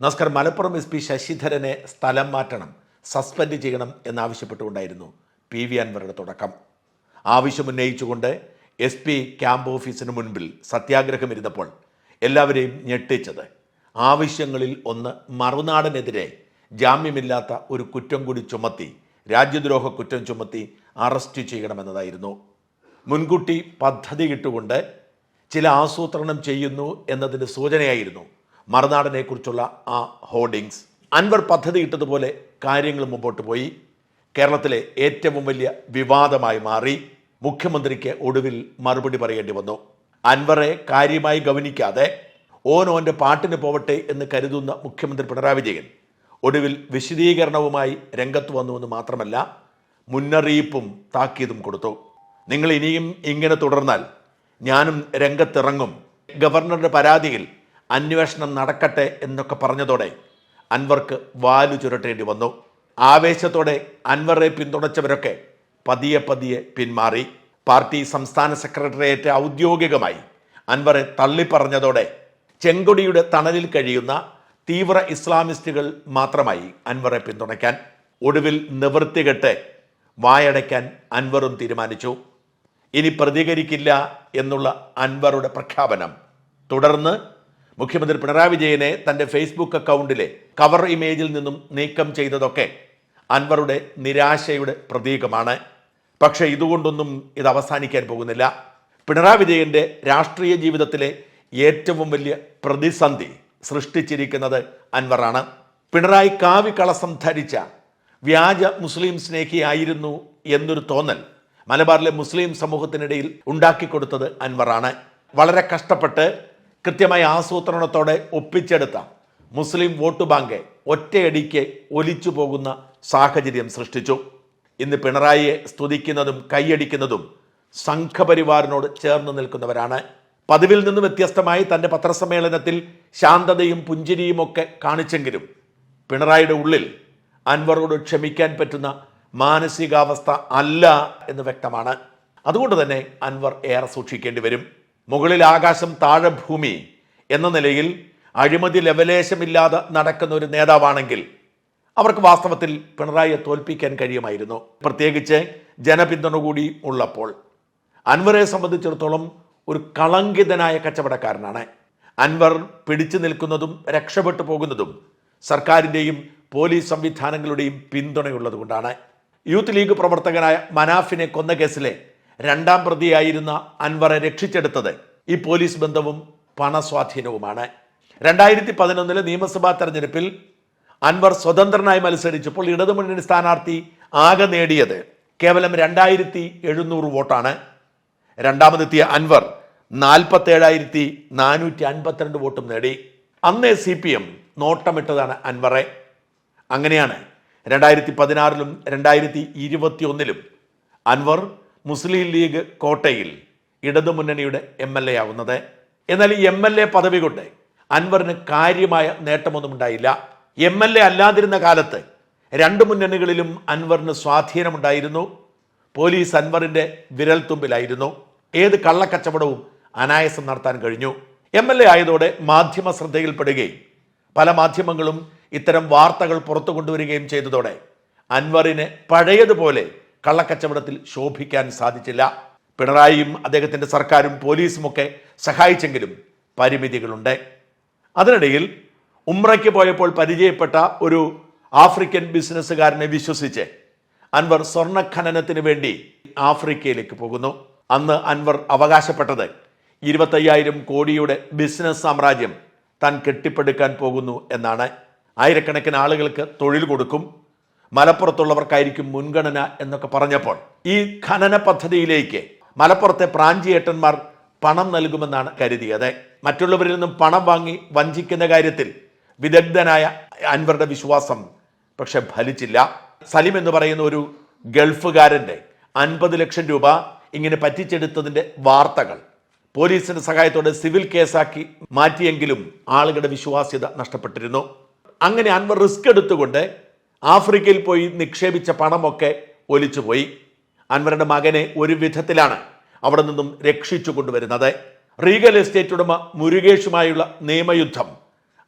നമസ്കാരം Malappuram S P ശശിധരനെ സ്ഥലം മാറ്റണം സസ്പെൻഡ് ചെയ്യണം എന്നാവശ്യപ്പെട്ടുകൊണ്ടായിരുന്നു പി വി അൻവറുടെ തുടക്കം. ആവശ്യമുന്നയിച്ചുകൊണ്ട് എസ് പി ക്യാമ്പ് ഓഫീസിന് മുൻപിൽ സത്യാഗ്രഹമിരുന്നപ്പോൾ എല്ലാവരെയും ഞെട്ടിച്ചത്. ആവശ്യങ്ങളിൽ ഒന്ന് മറുനാടനെതിരെ ജാമ്യമില്ലാത്ത ഒരു കുറ്റം കൂടി ചുമത്തി രാജ്യദ്രോഹ കുറ്റം ചുമത്തി അറസ്റ്റ് ചെയ്യണമെന്നതായിരുന്നു. മുൻകൂട്ടി പദ്ധതി ഇട്ടുകൊണ്ട് ചില ആസൂത്രണം ചെയ്യുന്നു എന്നതിന്റെ സൂചനയായിരുന്നു മറുനാടനെക്കുറിച്ചുള്ള ആ ഹോർഡിങ്സ്. അൻവർ പദ്ധതി ഇട്ടതുപോലെ കാര്യങ്ങൾ മുമ്പോട്ട് പോയി. കേരളത്തിലെ ഏറ്റവും വലിയ വിവാദമായി മാറി. മുഖ്യമന്ത്രിക്ക് ഒടുവിൽ മറുപടി പറയേണ്ടി വന്നു. അൻവറെ കാര്യമായി ഗവനിക്കാതെ ഓനോന്റെ പാട്ടിന് പോവട്ടെ എന്ന് കരുതുന്ന മുഖ്യമന്ത്രി പിണറായി വിജയൻ ഒടുവിൽ വിശദീകരണവുമായി രംഗത്ത് വന്നുവെന്ന് മാത്രമല്ല മുന്നറിയിപ്പും താക്കീതും കൊടുത്തു. നിങ്ങൾ ഇനിയും ഇങ്ങനെ തുടർന്നാൽ ഞാനും രംഗത്തിറങ്ങും. ഗവർണറുടെ പരാതിയിൽ അന്വേഷണം നടക്കട്ടെ എന്നൊക്കെ പറഞ്ഞതോടെ അൻവർക്ക് വാലു ചുരട്ടേണ്ടി വന്നു. ആവേശത്തോടെ അൻവറെ പിന്തുണച്ചവരൊക്കെ പതിയെ പതിയെ പിന്മാറി. പാർട്ടി സംസ്ഥാന സെക്രട്ടേറിയറ്റ് ഔദ്യോഗികമായി അൻവറെ തള്ളിപ്പറഞ്ഞതോടെ ചെങ്കൊടിയുടെ തണലിൽ കഴിയുന്ന തീവ്ര ഇസ്ലാമിസ്റ്റുകൾ മാത്രമായി അൻവറെ പിന്തുണയ്ക്കാൻ ഒടുവിൽ നിവൃത്തികെട്ട് വായടയ്ക്കാൻ അൻവറും തീരുമാനിച്ചു. ഇനി പ്രതികരിക്കില്ല എന്നുള്ള അൻവറുടെ പ്രഖ്യാപനം തുടർന്ന് മുഖ്യമന്ത്രി പിണറായി വിജയനെ തന്റെ ഫേസ്ബുക്ക് അക്കൗണ്ടിലെ കവർ ഇമേജിൽ നിന്നും നീക്കം ചെയ്തതൊക്കെ അൻവറുടെ നിരാശയുടെ പ്രതീകമാണ്. പക്ഷേ ഇതുകൊണ്ടൊന്നും ഇത് അവസാനിക്കാൻ പോകുന്നില്ല. പിണറായി വിജയന്റെ രാഷ്ട്രീയ ജീവിതത്തിലെ ഏറ്റവും വലിയ പ്രതിസന്ധി സൃഷ്ടിച്ചിരിക്കുന്നത് അൻവറാണ്. പിണറായി കാവി കളസം ധരിച്ച വ്യാജ മുസ്ലിം സ്നേഹിയായിരുന്നു എന്നൊരു തോന്നൽ മലബാറിലെ മുസ്ലിം സമൂഹത്തിനിടയിൽ ഉണ്ടാക്കിക്കൊടുത്തത് അൻവറാണ്. വളരെ കഷ്ടപ്പെട്ട് കൃത്യമായ ആസൂത്രണത്തോടെ ഒപ്പിച്ചെടുത്ത മുസ്ലിം വോട്ട് ബാങ്ക് ഒറ്റയടിക്ക് ഒലിച്ചു പോകുന്ന സാഹചര്യം സൃഷ്ടിച്ചു. ഇന്ന് പിണറായിയെ സ്തുതിക്കുന്നതും കൈയടിക്കുന്നതും സംഘപരിവാറിനോട് ചേർന്ന് നിൽക്കുന്നവരാണ്. പതിവിൽ നിന്ന് വ്യത്യസ്തമായി തന്റെ പത്രസമ്മേളനത്തിൽ ശാന്തതയും പുഞ്ചിരിയും ഒക്കെ കാണിച്ചെങ്കിലും പിണറായിയുടെ ഉള്ളിൽ അൻവറോട് ക്ഷമിക്കാൻ പറ്റുന്ന മാനസികാവസ്ഥ അല്ല എന്ന് വ്യക്തമാണ്. അതുകൊണ്ട് തന്നെ അൻവർ ഏറെ സൂക്ഷിക്കേണ്ടി വരും. മുകളിൽ ആകാശം താഴെ ഭൂമി എന്ന നിലയിൽ അഴിമതി ലവലേശമില്ലാതെ നടക്കുന്ന ഒരു നേതാവാണെങ്കിൽ അവർക്ക് വാസ്തവത്തിൽ പിണറായിയെ തോൽപ്പിക്കാൻ കഴിയുമായിരുന്നു. പ്രത്യേകിച്ച് ജനപിന്തുണ കൂടി ഉള്ളപ്പോൾ. അൻവറെ സംബന്ധിച്ചിടത്തോളം ഒരു കളങ്കിതനായ കച്ചവടക്കാരനാണ്. അൻവർ പിടിച്ചു നിൽക്കുന്നതും രക്ഷപ്പെട്ടു പോകുന്നതും സർക്കാരിന്റെയും പോലീസ് സംവിധാനങ്ങളുടെയും പിന്തുണയുള്ളതുകൊണ്ടാണ്. യൂത്ത് ലീഗ് പ്രവർത്തകനായ മനാഫിനെ കൊന്ന കേസിലെ രണ്ടാം പ്രതിയായിരുന്ന അൻവറെ രക്ഷിച്ചെടുത്തത് ഈ പോലീസ് ബന്ധവും പണസ്വാധീനവുമാണ്. രണ്ടായിരത്തി പതിനൊന്നിലെ നിയമസഭാ തെരഞ്ഞെടുപ്പിൽ അൻവർ സ്വതന്ത്രനായി മത്സരിച്ചപ്പോൾ ഇടതുമുന്നണി സ്ഥാനാർത്ഥി ആകെ നേടിയത് കേവലം രണ്ടായിരത്തി എഴുന്നൂറ് വോട്ടാണ്. രണ്ടാമതെത്തിയ അൻവർ നാൽപ്പത്തേഴായിരത്തി നാനൂറ്റി അൻപത്തിരണ്ട് വോട്ടും നേടി. അന്നേ സി പി എം നോട്ടമിട്ടതാണ് അൻവറെ. അങ്ങനെയാണ് രണ്ടായിരത്തി പതിനാറിലും രണ്ടായിരത്തി ഇരുപത്തി ഒന്നിലും അൻവർ മുസ്ലിം ലീഗ് കോട്ടയിൽ ഇടതുമുന്നണിയുടെ എം എൽ എ ആവുന്നത്. എന്നാൽ ഈ എം എൽ എ പദവി കൊണ്ട് അൻവറിന് കാര്യമായ നേട്ടമൊന്നും ഉണ്ടായില്ല. എം എൽ എ അല്ലാതിരുന്ന കാലത്ത് രണ്ട് മുന്നണികളിലും അൻവറിന് സ്വാധീനമുണ്ടായിരുന്നു. പോലീസ് അൻവറിന്റെ വിരൽത്തുമ്പിലായിരുന്നു. ഏത് കള്ളക്കച്ചവടവും അനായാസം നടത്താൻ കഴിഞ്ഞു. എം എൽ എ ആയതോടെ മാധ്യമ ശ്രദ്ധയിൽപ്പെടുകയും പല മാധ്യമങ്ങളും ഇത്തരം വാർത്തകൾ പുറത്തു കൊണ്ടുവരികയും ചെയ്തതോടെ അൻവറിന് പഴയതുപോലെ കള്ളക്കച്ചവടത്തിൽ ശോഭിക്കാൻ സാധിച്ചില്ല. പിണറായിയും അദ്ദേഹത്തിന്റെ സർക്കാരും പോലീസുമൊക്കെ സഹായിച്ചെങ്കിലും പരിമിതികളുണ്ട്. അതിനിടയിൽ ഉമ്രയ്ക്ക് പോയപ്പോൾ പരിചയപ്പെട്ട ഒരു ആഫ്രിക്കൻ ബിസിനസ്സുകാരനെ വിശ്വസിച്ച് അൻവർ സ്വർണഖനനത്തിന് വേണ്ടി ആഫ്രിക്കയിലേക്ക് പോകുന്നു. അന്ന് അൻവർ അവകാശപ്പെട്ടത് ഇരുപത്തയ്യായിരം കോടിയുടെ ബിസിനസ് സാമ്രാജ്യം താൻ കെട്ടിപ്പടുക്കാൻ പോകുന്നു എന്നാണ്. ആയിരക്കണക്കിന് ആളുകൾക്ക് തൊഴിൽ കൊടുക്കും. മലപ്പുറത്തുള്ളവർക്കായിരിക്കും മുൻഗണന എന്നൊക്കെ പറഞ്ഞപ്പോൾ ഈ ഖനന പദ്ധതിയിലേക്ക് മലപ്പുറത്തെ പ്രാഞ്ചിയേട്ടന്മാർ പണം നൽകുമെന്നാണ് കരുതിയത്. മറ്റുള്ളവരിൽ നിന്നും പണം വാങ്ങി വഞ്ചിക്കുന്ന കാര്യത്തിൽ വിദഗ്ധനായ അൻവറുടെ വിശ്വാസം പക്ഷെ ഫലിച്ചില്ല. സലിം എന്ന് പറയുന്ന ഒരു ഗൾഫുകാരന്റെ അൻപത് ലക്ഷം രൂപ ഇങ്ങനെ പറ്റിച്ചെടുത്തതിന്റെ വാർത്തകൾ പോലീസിന്റെ സഹായത്തോടെ സിവിൽ കേസാക്കി മാറ്റിയെങ്കിലും ആളുകളുടെ വിശ്വാസ്യത നഷ്ടപ്പെട്ടിരുന്നു. അങ്ങനെ അൻവർ റിസ്ക് എടുത്തുകൊണ്ട് ആഫ്രിക്കയിൽ പോയി നിക്ഷേപിച്ച പണമൊക്കെ ഒലിച്ചുപോയി. അൻവറുടെ മകനെ ഒരു വിധത്തിലാണ് അവിടെ നിന്നും രക്ഷിച്ചു കൊണ്ടുവരുന്നത്. റീഗൽ എസ്റ്റേറ്റ് ഉടമ മുരുകേഷുമായുള്ള നിയമയുദ്ധം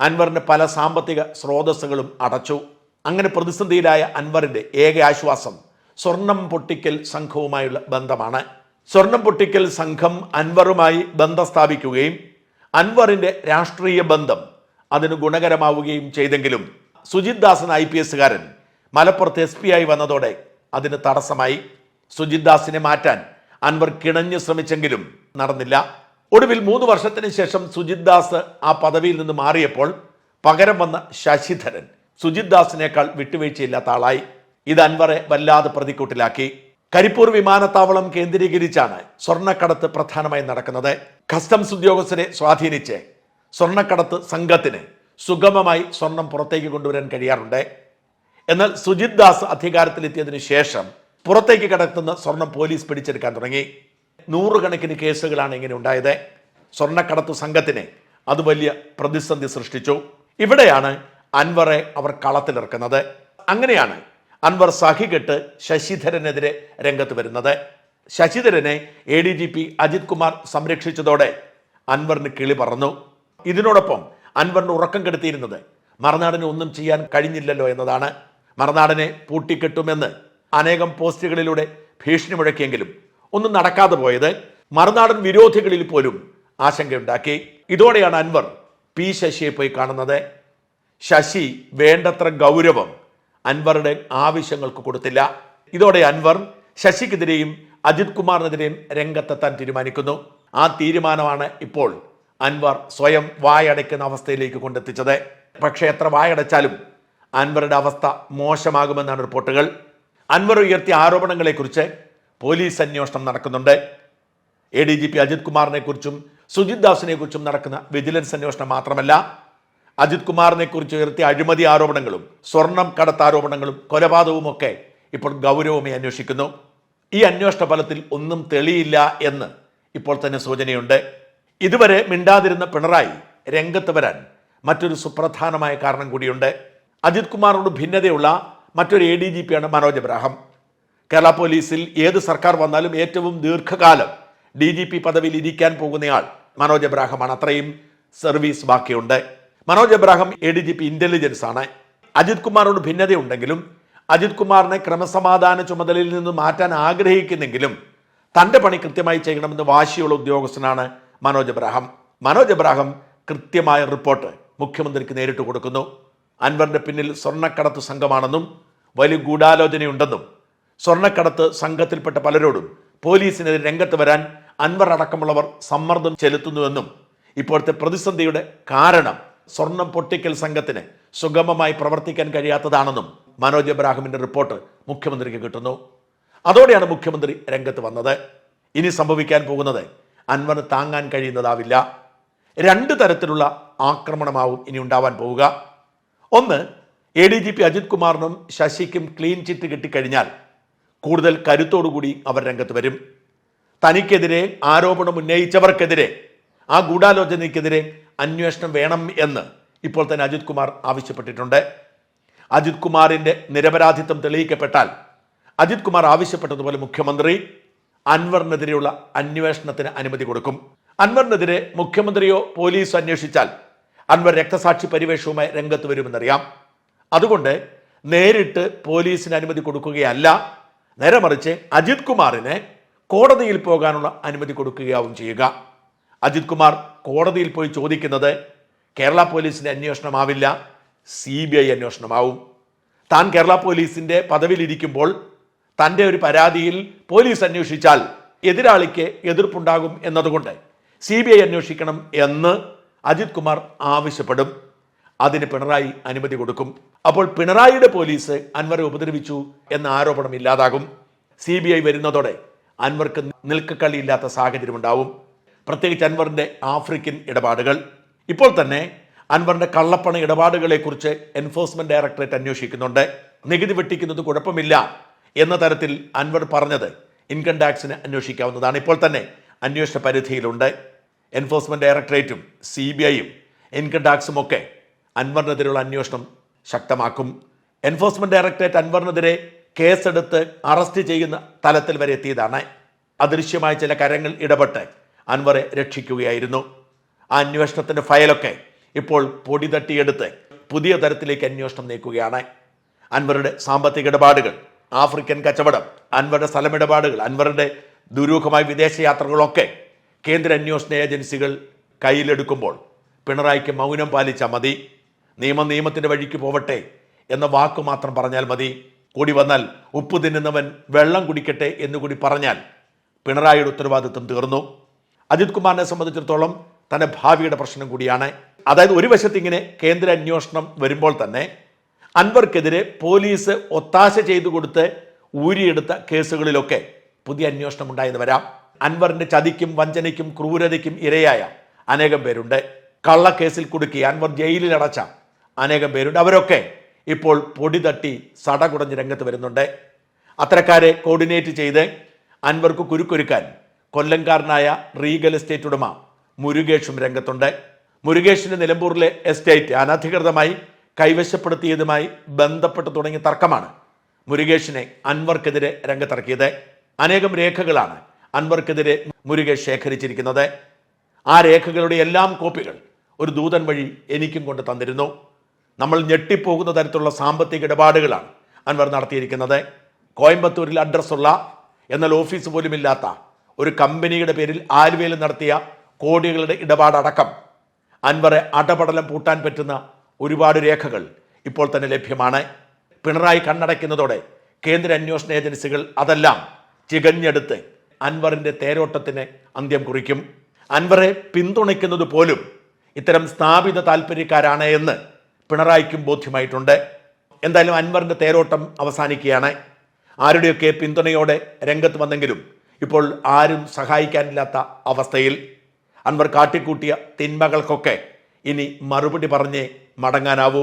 അൻവറിന് പല സാമ്പത്തിക സ്രോതസ്സുകളും അടച്ചു. അങ്ങനെ പ്രതിസന്ധിയിലായ അൻവറിന്റെ ഏക ആശ്വാസം സ്വർണം പൊട്ടിക്കൽ സംഘവുമായുള്ള ബന്ധമാണ്. സ്വർണം പൊട്ടിക്കൽ സംഘം അൻവറുമായി ബന്ധം സ്ഥാപിക്കുകയും അൻവറിന്റെ രാഷ്ട്രീയ ബന്ധം അതിന് ഗുണകരമാവുകയും ചെയ്തെങ്കിലും സുജിത് ദാസൻ ഐ പി എസുകാരൻ മലപ്പുറത്ത് എസ് പി ആയി വന്നതോടെ അതിന് തടസ്സമായി. സുജിത് ദാസിനെ മാറ്റാൻ അൻവർ കിണഞ്ഞു ശ്രമിച്ചെങ്കിലും നടന്നില്ല. ഒടുവിൽ മൂന്ന് വർഷത്തിന് ശേഷം സുജിത് ദാസ് ആ പദവിയിൽ നിന്ന് മാറിയപ്പോൾ പകരം വന്ന ശശിധരൻ സുജിത് ദാസിനേക്കാൾ വിട്ടുവീഴ്ചയില്ലാത്ത ആളായി. ഇത് അൻവറെ വല്ലാതെ പ്രതിക്കൂട്ടിലാക്കി. കരിപ്പൂർ വിമാനത്താവളം കേന്ദ്രീകരിച്ചാണ് സ്വർണക്കടത്ത് പ്രധാനമായും നടക്കുന്നത്. കസ്റ്റംസ് ഉദ്യോഗസ്ഥരെ സ്വാധീനിച്ച് സ്വർണക്കടത്ത് സംഘത്തിന് സുഗമമായി സ്വർണം പുറത്തേക്ക് കൊണ്ടുവരാൻ കഴിയാറുണ്ട്. എന്നാൽ സുജിത് ദാസ് അധികാരത്തിലെത്തിയതിനു ശേഷം പുറത്തേക്ക് കടത്തുന്ന സ്വർണം പോലീസ് പിടിച്ചെടുക്കാൻ തുടങ്ങി. നൂറുകണക്കിന് കേസുകളാണ് ഇങ്ങനെ ഉണ്ടായത്. സ്വർണക്കടത്ത് സംഘത്തിന് അത് വലിയ പ്രതിസന്ധി സൃഷ്ടിച്ചു. ഇവിടെയാണ് അൻവറെ അവർ കളത്തിലിറക്കുന്നത്. അങ്ങനെയാണ് അൻവർ സഹികെട്ട് ശശിധരനെതിരെ രംഗത്ത് വരുന്നത്. ശശിധരനെ A D G P Ajith Kumar സംരക്ഷിച്ചതോടെ അൻവറിന് കിളി പറഞ്ഞു ഇതിനോടൊപ്പം അൻവറിന് ഉറക്കം കെടുത്തിയിരുന്നത്. മറുനാടിന് ഒന്നും ചെയ്യാൻ കഴിഞ്ഞില്ലല്ലോ എന്നതാണ്. മറുനാടനെ പൂട്ടിക്കെട്ടുമെന്ന് അനേകം പോസ്റ്റുകളിലൂടെ ഭീഷണി മുഴക്കിയെങ്കിലും ഒന്നും നടക്കാതെ പോയത് മറുനാടൻ വിരോധികളിൽ പോലും ആശങ്കയുണ്ടാക്കി. ഇതോടെയാണ് അൻവർ പി ശശിയെ പോയി കാണുന്നത്. ശശി വേണ്ടത്ര ഗൗരവം അൻവറുടെ ആവശ്യങ്ങൾക്ക് കൊടുത്തില്ല. ഇതോടെ അൻവർ ശശിക്കെതിരെയും അജിത് കുമാറിനെതിരെയും രംഗത്തെത്താൻ തീരുമാനിക്കുന്നു. ആ തീരുമാനമാണ് ഇപ്പോൾ അൻവർ സ്വയം വായടയ്ക്കുന്ന അവസ്ഥയിലേക്ക് കൊണ്ടെത്തിച്ചത്. പക്ഷേ എത്ര വായടച്ചാലും അൻവറുടെ അവസ്ഥ മോശമാകുമെന്നാണ് റിപ്പോർട്ടുകൾ. അൻവർ ഉയർത്തിയ ആരോപണങ്ങളെക്കുറിച്ച് പോലീസ് അന്വേഷണം നടക്കുന്നുണ്ട്. A D G P Ajith കുമാറിനെ കുറിച്ചും സുജിത് ദാസിനെ കുറിച്ചും നടക്കുന്ന വിജിലൻസ് അന്വേഷണം മാത്രമല്ല അജിത് കുമാറിനെ കുറിച്ച് ഉയർത്തിയ അഴിമതി ആരോപണങ്ങളും സ്വർണം കടത്ത് ആരോപണങ്ങളും കൊലപാതകവും ഒക്കെ ഇപ്പോൾ ഗൗരവമായി അന്വേഷിക്കുന്നു. ഈ അന്വേഷണ ഫലത്തിൽ ഒന്നും തെളിയില്ല എന്ന് ഇപ്പോൾ തന്നെ സൂചനയുണ്ട്. ഇതുവരെ മിണ്ടാതിരുന്ന പിണറായി രംഗത്ത് വരാൻ മറ്റൊരു സുപ്രധാനമായ കാരണം കൂടിയുണ്ട്. അജിത് കുമാറിനോട് ഭിന്നതയുള്ള മറ്റൊരു എ ഡി ജി പിയാണ് മനോജ് എബ്രാഹം കേരള പോലീസിൽ ഏത് സർക്കാർ വന്നാലും ഏറ്റവും ദീർഘകാലം ഡി ജി പി പദവിയിൽ ഇരിക്കാൻ പോകുന്നയാൾ മനോജ് എബ്രാഹമാണ് അത്രയും സർവീസ് ബാക്കിയുണ്ട്. Manoj Abraham A D G P intelligence ആണ്. അജിത് കുമാറിനോട് ഭിന്നതയുണ്ടെങ്കിലും അജിത് കുമാറിനെ ക്രമസമാധാന ചുമതലയിൽ നിന്ന് മാറ്റാൻ ആഗ്രഹിക്കുന്നെങ്കിലും തന്റെ പണി കൃത്യമായി ചെയ്യണമെന്ന് വാശിയുള്ള ഉദ്യോഗസ്ഥനാണ് മനോജ് എബ്രാഹം മനോജ് എബ്രാഹം കൃത്യമായ റിപ്പോർട്ട് മുഖ്യമന്ത്രിക്ക് നേരിട്ട് കൊടുക്കുന്നു. അൻവറിന്റെ പിന്നിൽ സ്വർണക്കടത്ത് സംഘമാണെന്നും വലിയ ഗൂഢാലോചനയുണ്ടെന്നും സ്വർണക്കടത്ത് സംഘത്തിൽപ്പെട്ട പലരോടും പോലീസിനെതിരെ രംഗത്ത് വരാൻ അൻവർ അടക്കമുള്ളവർ സമ്മർദ്ദം ചെലുത്തുന്നുവെന്നും ഇപ്പോഴത്തെ പ്രതിസന്ധിയുടെ കാരണം സ്വർണം പൊട്ടിക്കൽ സംഘത്തിന് സുഗമമായി പ്രവർത്തിക്കാൻ കഴിയാത്തതാണെന്നും മനോജ് എബ്രാഹിമിന്റെ റിപ്പോർട്ട് മുഖ്യമന്ത്രിക്ക് കിട്ടുന്നു. അതോടെയാണ് മുഖ്യമന്ത്രി രംഗത്ത് വന്നത്. ഇനി സംഭവിക്കാൻ പോകുന്നത് അൻവറിന് താങ്ങാൻ കഴിയുന്നതാവില്ല. രണ്ട് തരത്തിലുള്ള ആക്രമണമാവും ഇനി ഉണ്ടാവാൻ പോവുക. ഒന്ന് A D G P Ajith കുമാറിനും ശശിക്കും ക്ലീൻ ചിറ്റ് കിട്ടിക്കഴിഞ്ഞാൽ കൂടുതൽ കരുത്തോടുകൂടി അവർ രംഗത്ത് വരും. തനിക്കെതിരെ ആരോപണം ഉന്നയിച്ചവർക്കെതിരെ ആ ഗൂഢാലോചനയ്ക്കെതിരെ അന്വേഷണം വേണം എന്ന് ഇപ്പോൾ തന്നെ അജിത് കുമാർ ആവശ്യപ്പെട്ടിട്ടുണ്ട്. അജിത് കുമാറിന്റെ നിരപരാധിത്വം തെളിയിക്കപ്പെട്ടാൽ അജിത് കുമാർ ആവശ്യപ്പെട്ടതുപോലെ മുഖ്യമന്ത്രി അൻവറിനെതിരെയുള്ള അന്വേഷണത്തിന് അനുമതി കൊടുക്കും. അൻവറിനെതിരെ മുഖ്യമന്ത്രിയോ പോലീസോ അന്വേഷിച്ചാൽ അൻവർ രക്തസാക്ഷി പരിവേഷവുമായി രംഗത്ത് വരുമെന്നറിയാം. അതുകൊണ്ട് നേരിട്ട് പോലീസിന് അനുമതി കൊടുക്കുകയല്ല നേരെ മറിച്ച് അജിത് കുമാറിന് കോടതിയിൽ പോകാനുള്ള അനുമതി കൊടുക്കുകയാവും ചെയ്യുക. അജിത് കുമാർ കോടതിയിൽ പോയി ചോദിക്കുന്നത് കേരള പോലീസിന്റെ അന്വേഷണമാവില്ല സി ബി ഐ അന്വേഷണമാവും. താൻ കേരള പോലീസിന്റെ പദവിയിലിരിക്കുമ്പോൾ തന്റെ ഒരു പരാതിയിൽ പോലീസ് അന്വേഷിച്ചാൽ എതിരാളിക്ക് എതിർപ്പുണ്ടാകും എന്നതുകൊണ്ട് സി ബി ഐ അന്വേഷിക്കണം എന്ന് അജിത് കുമാർ ആവശ്യപ്പെടും. അതിന് പിണറായി അനുമതി കൊടുക്കും. അപ്പോൾ പിണറായിയുടെ പോലീസ് അൻവറെ ഉപദ്രവിച്ചു എന്ന ആരോപണം ഇല്ലാതാകും. സി ബി ഐ വരുന്നതോടെ അൻവർക്ക് നിൽക്കക്കളിയില്ലാത്ത സാഹചര്യം ഉണ്ടാവും. പ്രത്യേകിച്ച് അൻവറിന്റെ ആഫ്രിക്കൻ ഇടപാടുകൾ. ഇപ്പോൾ തന്നെ അൻവറിന്റെ കള്ളപ്പണ ഇടപാടുകളെക്കുറിച്ച് എൻഫോഴ്സ്മെന്റ് ഡയറക്ടറേറ്റ് അന്വേഷിക്കുന്നുണ്ട്. നികുതി വെട്ടിക്കുന്നത് കുഴപ്പമില്ല. എന്ന തരത്തിൽ അൻവർ പറഞ്ഞത് ഇൻകം ടാക്സിന് അന്വേഷിക്കാവുന്നതാണ്. ഇപ്പോൾ തന്നെ അന്വേഷണ പരിധിയിലുണ്ട്. എൻഫോഴ്സ്മെന്റ് ഡയറക്ടറേറ്റും സി ബി ഐയും ഇൻകം ടാക്സും ഒക്കെ അൻവറിനെതിരെയുള്ള അന്വേഷണം ശക്തമാക്കും. എൻഫോഴ്സ്മെന്റ് ഡയറക്ടറേറ്റ് അൻവറിനെതിരെ കേസെടുത്ത് അറസ്റ്റ് ചെയ്യുന്ന തലത്തിൽ വരെ എത്തിയതാണ്. അദൃശ്യമായ ചില കരങ്ങൾ ഇടപെട്ട് അൻവറെ രക്ഷിക്കുകയായിരുന്നു. ആ അന്വേഷണത്തിന്റെ ഫയലൊക്കെ ഇപ്പോൾ പൊടി തട്ടിയെടുത്ത് പുതിയ തരത്തിലേക്ക് അന്വേഷണം നീക്കുകയാണ്. അൻവറുടെ സാമ്പത്തിക ഇടപാടുകൾ ആഫ്രിക്കൻ കച്ചവടം അൻവറുടെ സ്ഥലമിടപാടുകൾ അൻവറുടെ ദുരൂഹമായ വിദേശയാത്രകളൊക്കെ കേന്ദ്ര അന്വേഷണ ഏജൻസികൾ കയ്യിലെടുക്കുമ്പോൾ പിണറായിക്ക് മൗനം പാലിച്ചാൽ മതി. നിയമം നിയമത്തിന്റെ വഴിക്ക് പോവട്ടെ എന്ന വാക്ക് മാത്രം പറഞ്ഞാൽ മതി. കൂടി വന്നാൽ ഉപ്പ് തിന്നുന്നവൻ വെള്ളം കുടിക്കട്ടെ എന്നുകൂടി പറഞ്ഞാൽ പിണറായിയുടെ ഉത്തരവാദിത്വം തീർന്നു. അജിത് കുമാറിനെ സംബന്ധിച്ചിടത്തോളം തന്റെ ഭാവിയുടെ പ്രശ്നം കൂടിയാണ്. അതായത് ഒരു വശത്ത് ഇങ്ങനെ കേന്ദ്ര അന്വേഷണം വരുമ്പോൾ തന്നെ അൻവർക്കെതിരെ പോലീസ് ഒത്താശ ചെയ്തു കൊടുത്ത് ഊരിയെടുത്ത കേസുകളിലൊക്കെ പുതിയ അന്വേഷണം ഉണ്ടായെന്ന് വരാം. അൻവറിന്റെ ചതിക്കും വഞ്ചനയ്ക്കും ക്രൂരതയ്ക്കും ഇരയായ അനേകം പേരുണ്ട്. കള്ളക്കേസിൽ കുടുക്കി അൻവർ ജയിലിൽ അടച്ച അനേകം പേരുണ്ട്. അവരൊക്കെ ഇപ്പോൾ പൊടി തട്ടി സടകുടഞ്ഞ് രംഗത്ത് വരുന്നുണ്ട്. അത്തരക്കാരെ കോർഡിനേറ്റ് ചെയ്ത് അൻവർക്ക് കുരുക്കൊരുക്കാൻ കൊല്ലംകാരനായ റീഗൽ എസ്റ്റേറ്റ് ഉടമ മുരുകേഷും രംഗത്തുണ്ട്. മുരുകേഷിന്റെ നിലമ്പൂരിലെ എസ്റ്റേറ്റ് അനധികൃതമായി കൈവശപ്പെടുത്തിയതുമായി ബന്ധപ്പെട്ട് തുടങ്ങിയ തർക്കമാണ് മുരുകേഷിനെ അൻവർക്കെതിരെ രംഗത്തിറക്കിയത്. അനേകം രേഖകളാണ് അൻവർക്കെതിരെ മുരുകേഷ് ശേഖരിച്ചിരിക്കുന്നത്. ആ രേഖകളുടെ എല്ലാം കോപ്പികൾ ഒരു ദൂതൻ വഴി എനിക്കും കൊണ്ട് തന്നിരുന്നു. നമ്മൾ ഞെട്ടിപ്പോകുന്ന തരത്തിലുള്ള സാമ്പത്തിക ഇടപാടുകളാണ് അൻവർ നടത്തിയിരിക്കുന്നത്. കോയമ്പത്തൂരിൽ അഡ്രസ്സുള്ള എന്നാൽ ഓഫീസ് പോലും ഇല്ലാത്ത ഒരു കമ്പനിയുടെ പേരിൽ ആലുവയിൽ നടത്തിയ കോടികളുടെ ഇടപാടടക്കം അൻവറെ അടപടലം പൂട്ടാൻ പറ്റുന്ന ഒരുപാട് രേഖകൾ ഇപ്പോൾ തന്നെ ലഭ്യമാണ്. പിണറായി കണ്ണടയ്ക്കുന്നതോടെ കേന്ദ്ര അന്വേഷണ ഏജൻസികൾ അതെല്ലാം ചികഞ്ഞെടുത്ത് അൻവറിന്റെ തേരോട്ടത്തിന് അന്ത്യം കുറിക്കും. അൻവറെ പിന്തുണയ്ക്കുന്നത് പോലും ഇത്തരം സ്ഥാപിത താല്പര്യക്കാരാണ് എന്ന് പിണറായിക്കും ബോധ്യമായിട്ടുണ്ട്. എന്തായാലും അൻവറിന്റെ തേരോട്ടം അവസാനിക്കുകയാണ്. ആരുടെയൊക്കെ പിന്തുണയോടെ രംഗത്ത് വന്നെങ്കിലും ഇപ്പോൾ ആരും സഹായിക്കാനില്ലാത്ത അവസ്ഥയിൽ. അൻവർ കാട്ടിക്കൂട്ടിയ തിന്മകൾക്കൊക്കെ ഇനി മറുപടി പറഞ്ഞേ മടങ്ങാനാവൂ.